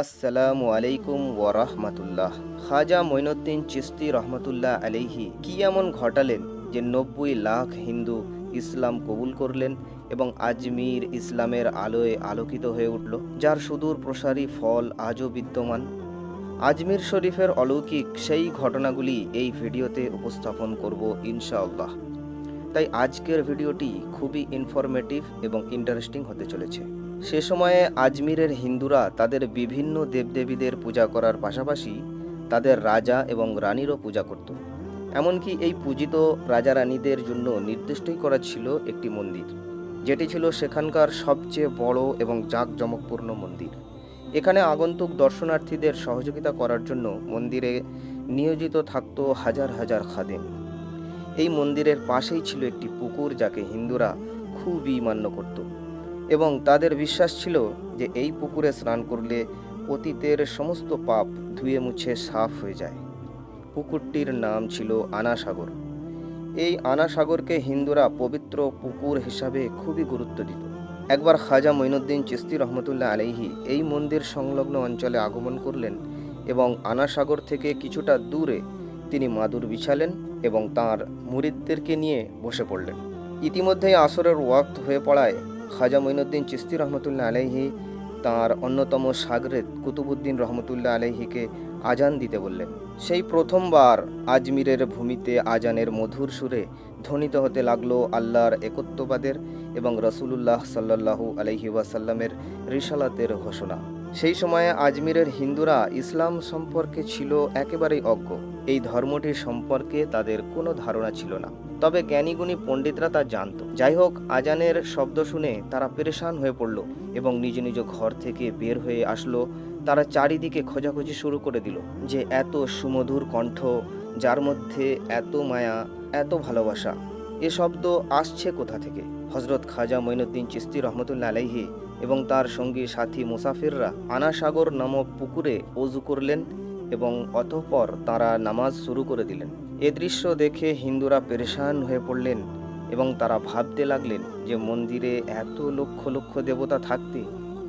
আসসালামু আলাইকুম ওয়ারহমাতুল্লাহ। খাজা মঈনুদ্দিন চিস্তি রহমতুল্লাহ আলাইহি কি এমন ঘটালেন যে নব্বই লাখ হিন্দু ইসলাম কবুল করলেন এবং আজমির ইসলামের আলোয় আলোকিত হয়ে উঠল, যার সুদূর প্রসারী ফল আজও বিদ্যমান? আজমির শরীফের অলৌকিক সেই ঘটনাগুলি এই ভিডিওতে উপস্থাপন করব ইনশাআল্লাহ। তাই আজকের ভিডিওটি খুবই ইনফরমেটিভ এবং ইন্টারেস্টিং হতে চলেছে। সে সময়ে আজমিরের হিন্দুরা তাদের বিভিন্ন দেবদেবীদের পূজা করার পাশাপাশি তাদের রাজা এবং রানীরও পূজা করত। এমনকি এই পূজিত রাজা রানীদের জন্য নির্দিষ্টই করা ছিল একটি মন্দির, যেটি ছিল সেখানকার সবচেয়ে বড় এবং জাঁকজমকপূর্ণ মন্দির। এখানে আগন্তুক দর্শনার্থীদের সহযোগিতা করার জন্য মন্দিরে নিয়োজিত থাকত হাজার হাজার খাদেম। এই মন্দিরের পাশেই ছিল একটি পুকুর যাকে হিন্দুরা খুবই মান্য করত। এবং তাদের বিশ্বাস ছিল যে এই পুকুরে স্নান করলে অতীতের সমস্ত পাপ ধুয়ে মুছে সাফ হয়ে যায়। পুকুরটির নাম ছিল আনাসাগর। এই আনাসাগরকে হিন্দুরা পবিত্র পুকুর হিসাবে খুবই গুরুত্ব দিত। একবার খাজা মঈনুদ্দিন চিস্তি রহমতুল্লাহ আলাইহি এই মন্দির সংলগ্ন অঞ্চলে আগমন করলেন এবং আনাসাগর থেকে কিছুটা দূরে তিনি মাদুর বিছালেন এবং তার মুরিদদেরকে নিয়ে বসে পড়লেন। ইতিমধ্যেই আসরের ওয়াক্ত হয়ে পড়ায় খাজা মঈনুদ্দিন চিস্তি রহমতুল্লাহ আলাইহি তাঁর অন্যতম সাগরেদ কুতুবুদ্দিন রহমতুল্লাহ আলাইহিকে আজান দিতে বললেন। সেই প্রথমবার আজমিরের ভূমিতে আজানের মধুর সুরে ধ্বনিত হতে লাগল আল্লাহর একত্ববাদের এবং রসুলুল্লাহ সাল্লাহু আলহি ওয়াসাল্লামের রিসালাতের ঘোষণা। সেই সময়ে আজমিরের হিন্দুরা ইসলাম সম্পর্কে ছিল একেবারেই অজ্ঞ। এই ধর্মটি সম্পর্কে তাদের কোনো ধারণা ছিল না। তবে জ্ঞানীগুণী পণ্ডিতরা তা জানত। যাই হোক আজানের শব্দ শুনে তারা পেরেশান হয়ে পড়ল এবং নিজ নিজ ঘর থেকে বের হয়ে আসলো। তারা চারিদিকে খোঁজাখুঁজি শুরু করে দিল যে এত সুমধুর কণ্ঠ, যার মধ্যে এত মায়া, এত ভালোবাসা, এ শব্দ আসছে কোথা থেকে? হজরত খাজা মঈনুদ্দিন চিস্তি রহমতুল্লা আলাইহি এবং তার সঙ্গী সাথী মুসাফিররা আনাসাগর নামক পুকুরে অজু করলেন এবং অতঃপর তারা নামাজ শুরু করে দিলেন। এ দৃশ্য দেখে হিন্দুরা পেরেশান হয়ে পড়লেন এবং তারা ভাবতে লাগলেন যে মন্দিরে এত লক্ষ লক্ষ দেবতা থাকতে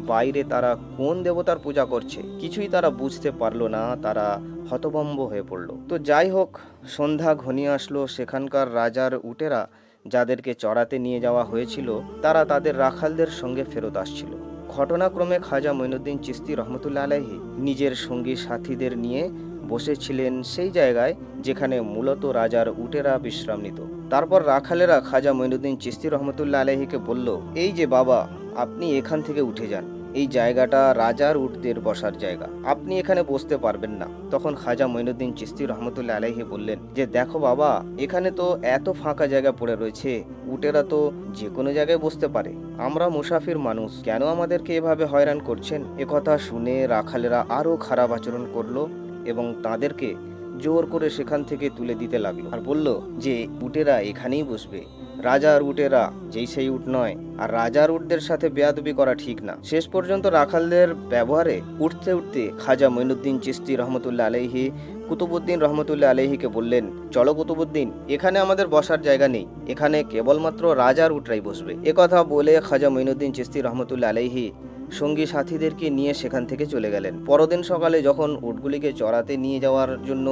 বাইরে তারা কোন দেবতার পূজা করছে? কিছুই তারা বুঝতে পারল না, তারা হতভম্ব হয়ে পড়ল। তো যাই হোক, সন্ধ্যা ঘনিয়ে আসলো। সেখানকার রাজার উটেরা যাদেরকে চড়াতে নিয়ে যাওয়া হয়েছিল, তারা তাদের রাখালদের সঙ্গে ফেরত আসছিল। ঘটনাক্রমে খাজা মঈনুদ্দিন চিস্তি রহমতুল্লা আলাহি নিজের সঙ্গী সাথীদের নিয়ে বসেছিলেন সেই জায়গায় যেখানে মূলত রাজার উটেরা বিশ্রাম নিত তারপর রাখালেরা খাজা মঈনুদ্দিন চিস্তি রহমতুল্লা আলাহিকে বলল, এই যে বাবা, আপনি এখান থেকে উঠে যান। এই জায়গাটা রাজার উটদের বসার জায়গা। আপনি এখানে বসতে পারবেন না। তখন খাজা মঈনুদ্দিন চিস্তি রহমতুল্লাহ আলাইহি বললেন, যে দেখো বাবা, এখানে তো এত ফাঁকা জায়গা পড়ে রয়েছে। উটেরা তো যে কোনো জায়গায় বসতে পারে। আমরা মুসাফির মানুষ, কেন আমাদেরকে এভাবে হয়রান করছেন? একথা শুনে রাখালেরা আরও খারাপ আচরণ করল। এবং তাদেরকে জোর করে সেখান থেকে তুলে দিতে লাগল। আর বলল যে, উটেরা এখানেই বসবে। রাজার উটেরা, যেই সেই উট নয়। আর রাজার উটদের সাথে বেয়াদবি করা ঠিক না। শেষ পর্যন্ত রাখালদের ব্যবহারে উঠতে উঠতে খাজা মঈনুদ্দিন চিস্তি রহমতুল্লাহ আলহি কুতুবুদ্দিন রহমতুল্লাহ আলহিকে বললেন, চলো কুতুবুদ্দিন এখানে আমাদের বসার জায়গা নেই। এখানে কেবলমাত্র রাজার উটরাই বসবে। একথা বলে খাজা মঈনুদ্দিন চিস্তি রহমতুল্লাহ আলহি সঙ্গী সাথীদেরকে নিয়ে সেখান থেকে চলে গেলেন। পরদিন সকালে যখন উটগুলিকে চড়াতে নিয়ে যাওয়ার জন্য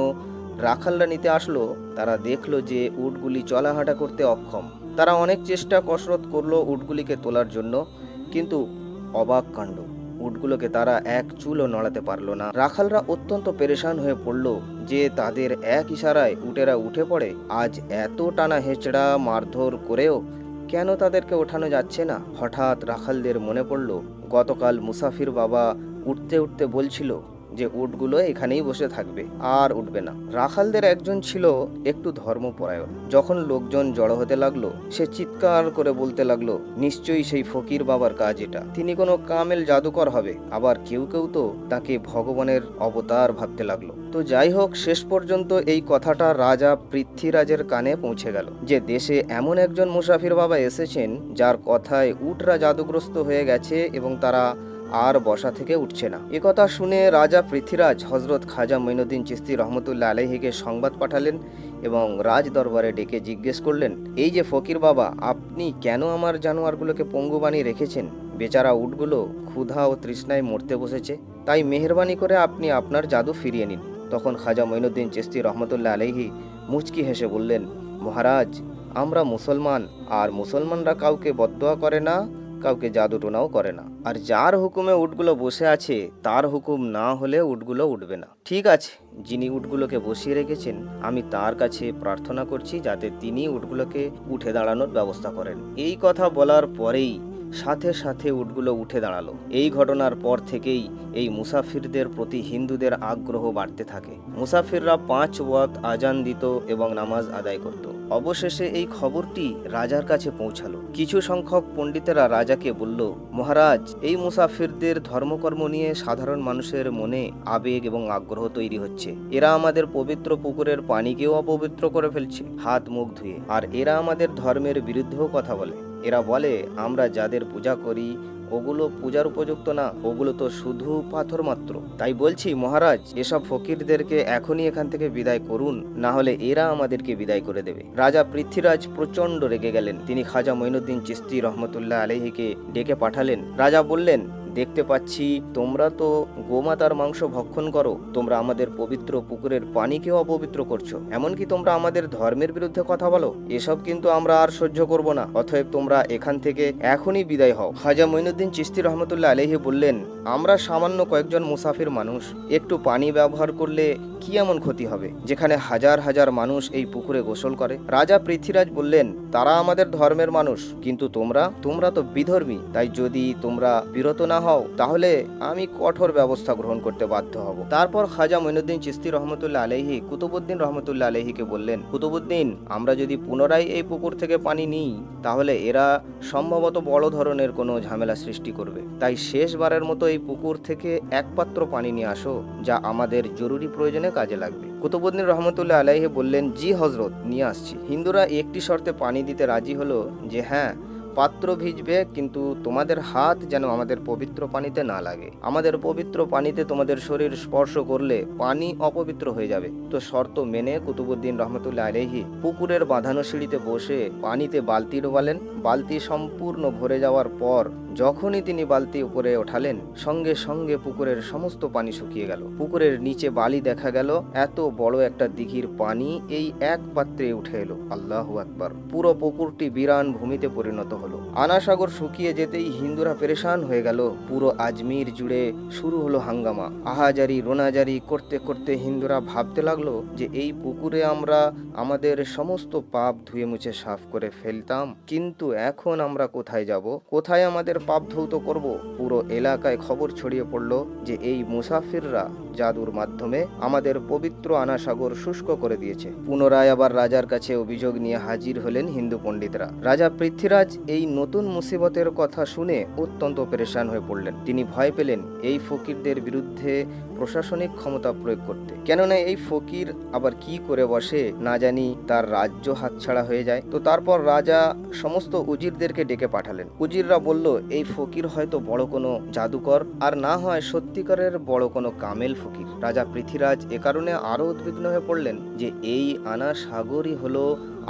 রাখালরা নিতে আসলো, তারা দেখল যে উটগুলি চলাহাঁটা করতে অক্ষম। তারা অনেক চেষ্টা কসরত করল উটগুলিকে তোলার জন্য, কিন্তু অবাক কাণ্ড। উটগুলোকে তারা এক চুলও নড়াতে পারল না। রাখালরা অত্যন্ত পেরেশান হয়ে পড়ল যে তাদের এক ইশারায় উটেরা উঠে পড়ে। আজ এত টানা হেঁচড়া, মারধর করেও কেন তাদেরকে ওঠানো যাচ্ছে না? হঠাৎ রাখালদের মনে পড়ল, গতকাল মুসাফির বাবা উঠতে উঠতে বলছিল যে উটগুলো এখানেই বসে থাকবে, আর উঠবে না। রাখালদের একজন ছিল একটু ধর্মপরায়ণ। যখন লোকজন জড়ো হতে লাগল, সে চিৎকার করে বলতে লাগল, নিশ্চয়ই সেই ফকির বাবার কাজ এটা। তিনি কোনো কামেল জাদুকর হবে। আবার কেউ কেউ তো তাকে ভগবানের অবতার ভাবতে লাগল। তো যাই হোক, শেষ পর্যন্ত এই কথাটা রাজা পৃথ্বীরাজের কানে পৌঁছে গেল যে দেশে এমন একজন মুসাফির বাবা এসেছেন, যার কথায় উটরা জাদুগ্রস্ত হয়ে গেছে এবং তারা আর বসা থেকে উঠছে না। একথা শুনে রাজা পৃথ্বীরাজ হজরত খাজা মঈনুদ্দিন চিস্তি রহমতুল্লাহ আলহিকে সংবাদ পাঠালেন এবং রাজ দরবারে ডেকে জিজ্ঞেস করলেন, এই যে ফকির বাবা, আপনি কেন আমার জানোয়ারগুলোকে পঙ্গু বানিয়ে রেখেছেন? বেচারা উটগুলো ক্ষুধা ও তৃষ্ণায় মরতে বসেছে। তাই মেহরবানি করে আপনি আপনার জাদু ফিরিয়ে নিন। তখন খাজা মঈনুদ্দিন চিস্তি রহমতুল্লাহ আলহি মুচকি হেসে বললেন, মহারাজ, আমরা মুসলমান, আর মুসলমানরা কাউকে বদোয়া করে না? কাউকে জাদু টোনাও করে না। আর যার হুকুমে উটগুলো বসে আছে, তার হুকুম না হলে উটগুলো উঠবে না। ঠিক আছে, যিনি উটগুলোকে বসিয়ে রেখেছেন, আমি তার কাছে প্রার্থনা করছি যাতে তিনি উটগুলোকে উঠে দাঁড়ানোর ব্যবস্থা করেন। এই কথা বলার পরেই সাথে সাথে উটগুলো উঠে দাঁড়াল। এই ঘটনার পর থেকেই এই মুসাফিরদের প্রতি হিন্দুদের আগ্রহ বাড়তে থাকে। মুসাফিররা পাঁচ ওয়াক্ত আজান দিত এবং নামাজ আদায় করত। অবশেষে এই খবরটি রাজার কাছে পৌঁছালো। কিছু সংখ্যক পণ্ডিতেরা রাজাকে বলল, মহারাজ, এই মুসাফিরদের ধর্মকর্ম নিয়ে সাধারণ মানুষের মনে আবেগ এবং আগ্রহ তৈরি হচ্ছে। এরা আমাদের পবিত্র পুকুরের পানিকেও অপবিত্র করে ফেলছে, হাত মুখ ধুয়ে। আর এরা আমাদের ধর্মের বিরুদ্ধেও কথা বলে। এরা বলে, আমরা যাদের পূজা করি ওগুলো পূজার উপযুক্ত না, ওগুলো তো শুধু পাথর মাত্র। তাই বলছি, মহারাজ, এসব ফকিরদেরকে এখনই এখান থেকে বিদায় করুন, না হলে এরা আমাদেরকে বিদায় করে দেবে। রাজা পৃথ্বীরাজ প্রচণ্ড রেগে গেলেন। তিনি খাজা মঈনুদ্দিন চিস্তি রহমতুল্লাহ আলহীকে ডেকে পাঠালেন। রাজা বললেন দেখতে পাচ্ছি, তোমরা তো গোমাতার মাংস ভক্ষণ করো, তোমরা আমাদের পবিত্র পুকুরের পানিকেও অপবিত্র করছ। এমনকি তোমরা আমাদের ধর্মের বিরুদ্ধে কথা বলো, এসব কিন্তু আমরা আর সহ্য করব না। অতএব তোমরা এখান থেকে এখনই বিদায় হও। খাজা মঈনুদ্দিন চিস্তি রহমতুল্লাহ আলহি বললেন, আমরা সামান্য কয়েকজন মুসাফির মানুষ, একটু পানি ব্যবহার করলে কি এমন ক্ষতি হবে? যেখানে হাজার হাজার মানুষ এই পুকুরে গোসল করে। রাজা পৃথ্বীরাজ বললেন, তারা আমাদের ধর্মের মানুষ, কিন্তু তোমরা তোমরা তো বিধর্মী, তাই যদি তোমরা বিরত না হও, তাহলে আমি কঠোর ব্যবস্থা গ্রহণ করতে বাধ্য হব। তারপর খাজা মঈনুদ্দিন চিস্তি রহমতুল্লাহ আলহি কুতুবুদ্দিন রহমতুল্লাহ আলহিকে বললেন, কুতুবুদ্দিন, আমরা যদি পুনরায় এই পুকুর থেকে পানি নিই, তাহলে এরা সম্ভবত বড় ধরনের কোনো ঝামেলা সৃষ্টি করবে। তাই শেষবারের মতো এই পুকুর থেকে এক পাত্র পানি নিয়ে আসো, যা আমাদের জরুরি প্রয়োজনে কাজে লাগবে। কুতুবুদ্দিন রহমতুল্লাহ আলাইহি বললেন, জি হজরত নিয়ে আসছি। হিন্দুরা একটি শর্তে পানি দিতে রাজি হলো যে হ্যাঁ পাত্র ভিজবে, কিন্তু তোমাদের হাত যেন আমাদের পবিত্র পানিতে না লাগে। আমাদের পবিত্র পানিতে তোমাদের শরীর স্পর্শ করলে পানি অপবিত্র হয়ে যাবে। তো শর্ত মেনে কুতুবুদ্দিন রহমতুল্লাহ আলহি পুকুরের বাঁধানো সিঁড়িতে বসে পানিতে বালতি ডোবালেন। বালতি সম্পূর্ণ ভরে যাওয়ার পর যখনই তিনি বালতি উপরে ওঠালেন, সঙ্গে সঙ্গে পুকুরের সমস্ত পানি শুকিয়ে গেল। পুকুরের নিচে বালি দেখা গেল, এত বড় একটা দিঘির পানি এই এক পাত্রে উঠে এলো। আল্লাহ আকবার। পুরো পুকুরটি বিরান ভূমিতে পরিণত হলো। আনাসাগর শুকিয়ে যেতেই হিন্দুরা পেরেশান হয়ে গেল। পুরো আজমির জুড়ে শুরু হলো হাঙ্গামা। আহাজারি, রোনাজারি করতে করতে হিন্দুরা ভাবতে লাগল যে এই পুকুরে আমরা আমাদের সমস্ত পাপ ধুয়ে মুছে সাফ করে ফেলতাম। কিন্তু এখন আমরা কোথায় যাব? কোথায় আমাদের পাপ ধৌত করব। পুরো এলাকায় খবর ছড়িয়ে পড়ল যে এই মুসাফিররা জাদুর মাধ্যমে আমাদের পবিত্র আনাসাগর শুষ্ক করে দিয়েছে। পুনরায় আবার রাজার কাছে অভিযোগ নিয়ে হাজির হলেন হিন্দু পণ্ডিতরা। রাজা পৃথ্বীরাজ এই নতুন মুসিবতের কথা শুনে অত্যন্ত পেরেশান হয়ে পড়লেন। তিনি ভয় পেলেন এই ফকিরদের বিরুদ্ধে প্রশাসনিক ক্ষমতা প্রয়োগ করতে। কেননা এই ফকির আবার কি করে বসে না জানি তার রাজ্য হাতছাড়া হয়ে যায়। তো তারপর রাজা সমস্ত উজিরদেরকে ডেকে পাঠালেন। উজিররা বলল এই ফকির হয়তো বড় কোনো জাদুকর, আর না হয় সত্যিকারের বড় কোনো কামেল ফকির। রাজা পৃথ্বীরাজ এ কারণে আরও উদ্বিগ্ন হয়ে পড়লেন যে এই আনা সাগরই হলো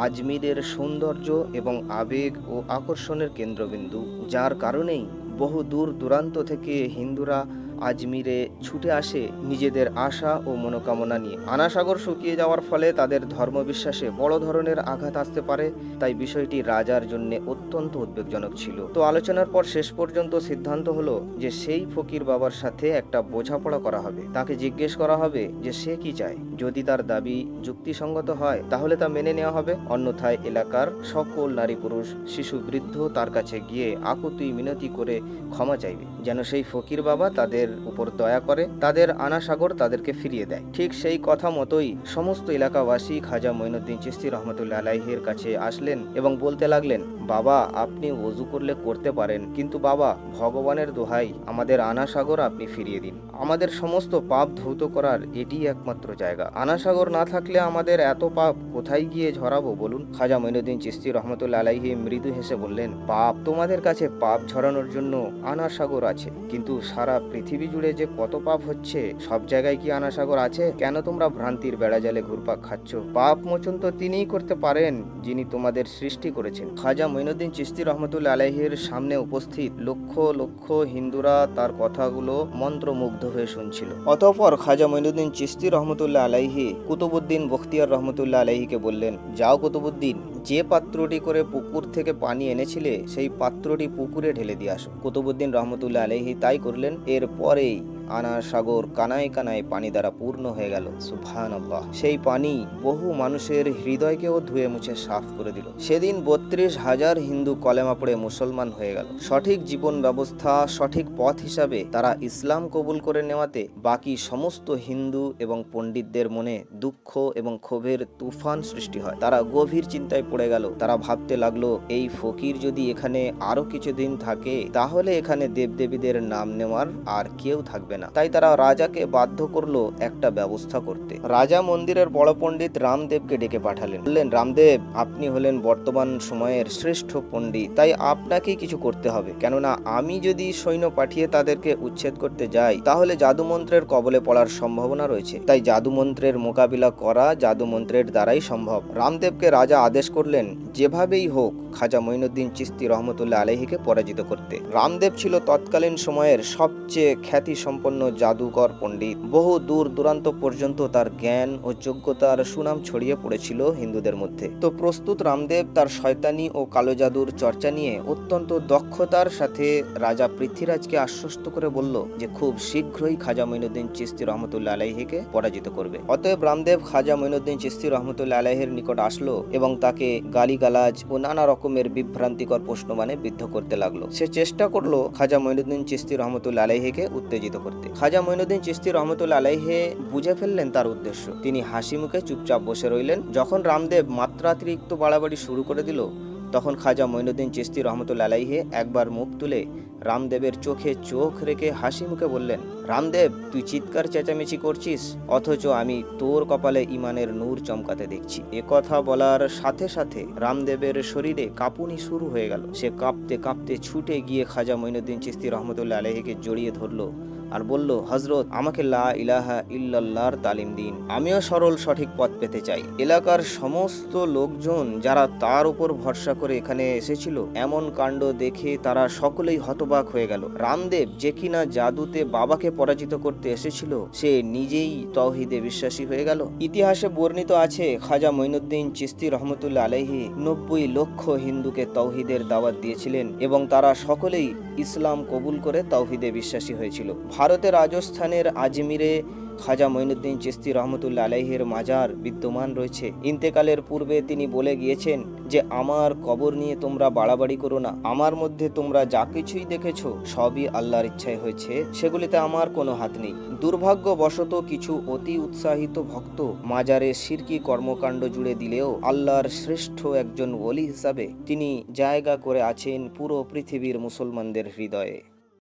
আজমিরের সৌন্দর্য এবং আবেগ ও আকর্ষণের কেন্দ্রবিন্দু, যার কারণেই বহু দূর দূরান্ত থেকে হিন্দুরা আজমিরে ছুটে আসে নিজেদের আশা ও মনোকামনা নিয়ে। আনাসাগর শুকিয়ে যাওয়ার ফলে তাদের ধর্মবিশ্বাসে বড় ধরনের আঘাত আসতে পারে, তাই বিষয়টি রাজার জন্য অত্যন্ত উদ্বেগজনক ছিল। তো আলোচনার পর শেষ পর্যন্ত সিদ্ধান্ত হলো যে সেই ফকির বাবার সাথে একটা বোঝাপড়া করা হবে। তাকে জিজ্ঞেস করা হবে যে সে কি চায়? যদি তার দাবি যুক্তিসঙ্গত হয়, তাহলে তা মেনে নেওয়া হবে। অন্যথায় এলাকার সকল নারী পুরুষ, শিশু, বৃদ্ধ তার কাছে গিয়ে আকুতি মিনতি করে ক্ষমা চাইবে। যেন সেই ফকির বাবা তাদের উপর দয়া করে, তাদের আনাসাগর তাদেরকে ফিরিয়ে দেয়। ঠিক সেই কথা মতোই সমস্ত এলাকাবাসী খাজা মঈনুদ্দিন চিস্তি রহমতুল্লাহ আলাইহের কাছে আসলেন এবং বলতে লাগলেন, বাবা, আপনি ওযু করলে করতে পারেন, কিন্তু বাবা, ভগবানের দোহাই আমাদের আনাসাগর আপনি ফিরিয়ে দিন। আমাদের সমস্ত পাপ ধৌত করার এটি একমাত্র জায়গা। আনাসাগর না থাকলে আমাদের এত পাপ কোথায় গিয়ে ঝরাবো বলুন? খাজা মঈনুদ্দিন চিস্তি রহমতুল্লাহ আলাইহি মৃদু হেসে বললেন, পাপ তোমাদের কাছে পাপ ঝরানোর জন্য আনাসাগর আছে, কিন্তু সারা পৃথিবী পৃথিবী জুড়ে যে কত পাপ হচ্ছে, সব জায়গায় কি আনাসাগর আছে? কেন তোমরা ভ্রান্তির বেড়াজালে ঘুরপাক খাচ্ছ? পাপ মোচন তো তিনিই করতে পারেন, যিনি তোমাদের সৃষ্টি করেছেন। খাজা মঈনুদ্দিন চিস্তি রহমতুল্লা আলাইহের সামনে উপস্থিত লক্ষ লক্ষ হিন্দুরা তার কথাগুলো মন্ত্রমুগ্ধ হয়ে শুনছিল। অতঃপর খাজা মঈনুদ্দিন চিস্তি রহমতুল্লাহ আলাইহি কুতুবুদ্দিন বখতিয়ার রহমতুল্লাহ আলাইহিকে বললেন, যাও কুতুবুদ্দিন, যে পাত্রটি করে পুকুর থেকে পানি এনেছিলে, সেই পাত্রটি পুকুরে ঢেলে দিয়ে আসো। কুতুবুদ্দিন রহমতুল্লাহ আলাইহি তাই করলেন এরপরেই আনার সাগর কানায় কানায় পানি দ্বারা পূর্ণ হয়ে গেল সুবহান সেই পানি বহু মানুষের হৃদয়কেও ধুয়ে মুছে সাফ করে দিল। সেদিন বত্রিশ হাজার হিন্দু কলেমা পড়ে মুসলমান হয়ে গেল। সঠিক জীবন ব্যবস্থা, সঠিক পথ হিসাবে তারা ইসলাম কবুল করে নেওয়াতে বাকি সমস্ত হিন্দু এবং পণ্ডিতদের মনে দুঃখ এবং ক্ষোভের তুফান সৃষ্টি হয়। তারা গভীর চিন্তায় পড়ে গেল। তারা ভাবতে লাগল, এই ফকির যদি এখানে আরও কিছুদিন থাকে, তাহলে এখানে দেবদেবীদের নাম নেওয়ার আর কেউ থাকবে না। তাই তারা রাজাকে বাধ্য করল একটা ব্যবস্থা করতে। রাজা মন্দিরের বড় পণ্ডিত রামদেবকে ডেকে পাঠালেন। বললেন, রামদেব, আপনি হলেন বর্তমান সময়ের শ্রেষ্ঠ পণ্ডিত। তাই আপনাকেই কিছু করতে হবে। কেননা আমি যদি সৈন্য পাঠিয়ে তাদেরকে উচ্ছেদ করতে যাই, তাহলে জাদু মন্ত্রের কবলে পড়ার সম্ভাবনা রয়েছে। তাই জাদুমন্ত্রের মোকাবিলা করা জাদু মন্ত্রের দ্বারাই সম্ভব। রামদেবকে রাজা আদেশ করলেন, যেভাবেই হোক, খাজা মঈনুদ্দিন চিস্তি রহমতুল্লাহ আলহিকে পরাজিত করতে। রামদেব ছিল তৎকালীন সময়ের সবচেয়ে খ্যাতি সম্পন্ন জাদুকর পণ্ডিত। বহু দূর দূরান্ত পর্যন্ত তার জ্ঞান ও যোগ্যতার সুনাম ছড়িয়ে পড়েছিল হিন্দুদের মধ্যে। তো প্রস্তুত রামদেব তার শয়তানি ও কালো জাদুর চর্চা নিয়ে অত্যন্ত দক্ষতার সাথে রাজা পৃথ্বীরাজকে আশ্বস্ত করে বলল যে খুব শীঘ্রই খাজা মঈনুদ্দিন চিস্তি রহমতুল্লাহ আলাইহিকে পরাজিত করবে। অতএব রামদেব খাজা মঈনুদ্দিন চিস্তি রহমতুল্লাহ আলাইহের নিকট আসলো এবং তাকে গালিগালাজ ও নানা রকমের বিভ্রান্তিকর প্রশ্ন মানে বিদ্ধ করতে লাগল। সে চেষ্টা করল খাজা মঈনুদ্দিন চিস্তি রহমতুল্লাহ আলাইহিকে উত্তেজিত করতে। খাজা মঈনুদ্দিন চিস্তি রহমতুল্লাহ আলাইহে বুঝে ফেললেন তার উদ্দেশ্য। তিনি হাসি মুখে চুপচাপ বসে রইলেন। যখন রামদেব মাত্রাতিরিক্ত বাড়াবাড়ি শুরু করে দিল, তখন খাজা মঈনুদ্দিন চিস্তি রহমতুল্লা আলাইহে একবার মুখ তুলে রামদেবের চোখে চোখ রেখে হাসি মুখে বললেন, রামদেব, তুই চিৎকার চেঁচামেচি করছিস? অথচ আমি তোর কপালে ইমানের নূর চমকাতে দেখছি। এ কথা বলার সাথে সাথে রামদেবের শরীরে কাঁপুনি শুরু হয়ে গেল। সে কাঁপতে কাঁপতে ছুটে গিয়ে খাজা মঈনুদ্দিন চিস্তি রহমতুল্লাহ আলাইহিকে জড়িয়ে ধরলো। আর বলল হজরত আমাকে লা ইলাহা ইল্লাল্লাহর তালিম দিন। আমিও সরল সঠিক পথ পেতে চাই। এলাকার সমস্ত লোকজন যারা তার উপর ভরসা করে এখানে এসেছিল, এমন কাণ্ড দেখে তারা সকলেই হতবাক হয়ে গেল। রামদেব যে কিনা জাদুতে বাবাকে পরাজিত করতে এসেছিল, সে নিজেই তৌহিদে বিশ্বাসী হয়ে গেল। ইতিহাসে বর্ণিত আছে, খাজা মঈনুদ্দিন চিস্তি রহমতুল্লাহ আলাইহি নব্বই লক্ষ হিন্দুকে তৌহিদের দাওয়াত দিয়েছিলেন এবং তারা সকলেই ইসলাম কবুল করে তৌহিদে বিশ্বাসী হয়েছিল। ভারতের রাজস্থানের আজমিরে খাজা মঈনুদ্দিন চিস্তি রহমতুল্লা আলাইহের মাজার বিদ্যমান রয়েছে। ইন্তেকালের পূর্বে তিনি বলে গিয়েছেন যে, আমার কবর নিয়ে তোমরা বাড়াবাড়ি করো না। আমার মধ্যে তোমরা যা কিছুই দেখেছ, সবই আল্লাহর ইচ্ছায় হয়েছে। সেগুলিতে আমার কোনো হাত নেই। দুর্ভাগ্যবশত কিছু অতি উৎসাহিত ভক্ত মাজারে সিরকি কর্মকাণ্ড জুড়ে দিলেও আল্লাহর শ্রেষ্ঠ একজন ওলি হিসাবে তিনি জায়গা করে আছেন পুরো পৃথিবীর মুসলমানদের হৃদয়ে।